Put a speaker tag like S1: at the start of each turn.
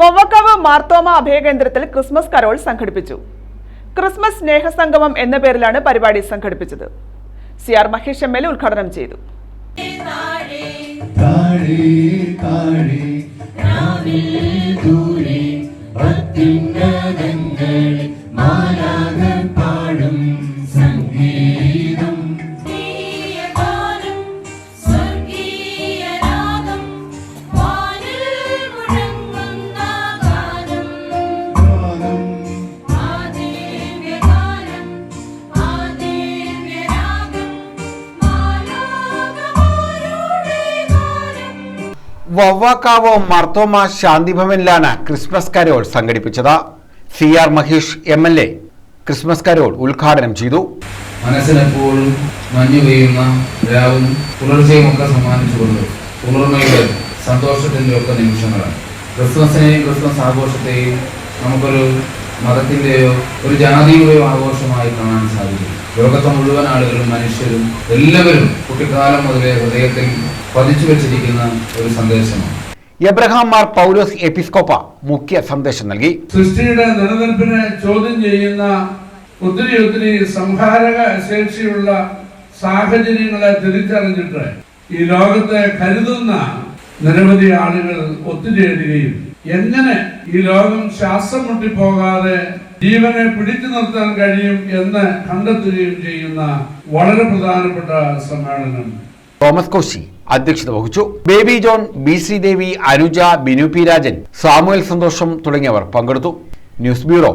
S1: വവ്വക്കാവ് മാർത്തോമ അഭയകേന്ദ്രത്തിൽ Christmas carol സംഘടിപ്പിച്ചു. Christmas സ്നേഹസംഗമം എന്ന പേരിലാണ് പരിപാടി സംഘടിപ്പിച്ചത്. C R Mahesh M L ഉദ്ഘാടനം ചെയ്തു.
S2: വവ്വാക്കാവ് മർത്തോമ ശാന്തിഭവനിലാണ് ക്രിസ്മസ് കരോൾ സംഘടിപ്പിച്ചത്. C R Mahesh M L A Christmas carol ഉദ്ഘാടനം ചെയ്തു.
S3: മനസ്സിനെപ്പോഴും മഞ്ഞു പെയ്യുന്ന രാവും പുലർച്ചയും ഒക്കെ സമ്മാനിച്ചുകൊണ്ട് ഉണർന്നയുടെ സന്തോഷത്തിന്റെ ഒക്കെ നിമിഷങ്ങളാണ്. ക്രിസ്മസിനെയും ക്രിസ്മസ് ആഘോഷത്തെയും നമുക്കൊരു മതത്തിന്റെയോ ഒരു ജാതിയുടെയോ ആഘോഷമായി കാണാൻ സാധിക്കും. ലോകത്തെ മുഴുവൻ ആളുകളും മനുഷ്യരും എല്ലാവരും കുട്ടിക്കാലം മുതലേ ഹൃദയത്തിൽ പതിച്ചു വെച്ചിരിക്കുന്ന ഒരു സന്ദേശമാണ്.
S2: എബ്രഹാം മാർ പൗലോസ് എപ്പിസ്കോപ്പ മുഖ്യ സന്ദേശം നൽകി.
S4: സൃഷ്ടിയുടെ നിലനിൽപ്പിനെ ചോദ്യം ചെയ്യുന്ന ഒത്തിരി ഒത്തിരി സംഹാരക ശേഷിയുള്ള സാഹചര്യങ്ങളെ തിരിച്ചറിഞ്ഞിട്ട് ഈ ലോകത്തെ കരുതുന്ന നിരവധി ആളുകൾ ഒത്തുചേരുകയും എങ്ങനെ ഈ ലോകം ശ്വാസം മുട്ടിപ്പോകാതെ ജീവനെ പിടിച്ചു നിർത്താൻ കഴിയും എന്ന് കണ്ടെത്തുകയും ചെയ്യുന്ന വളരെ പ്രധാനപ്പെട്ട സമ്മേളനം.
S2: തോമസ് കോശി അധ്യക്ഷത വഹിച്ചു. Baby John B Sreedevi Anuja Binu P Rajan Samuel സന്തോഷം തുടങ്ങിയവർ പങ്കെടുത്തു. News bureau.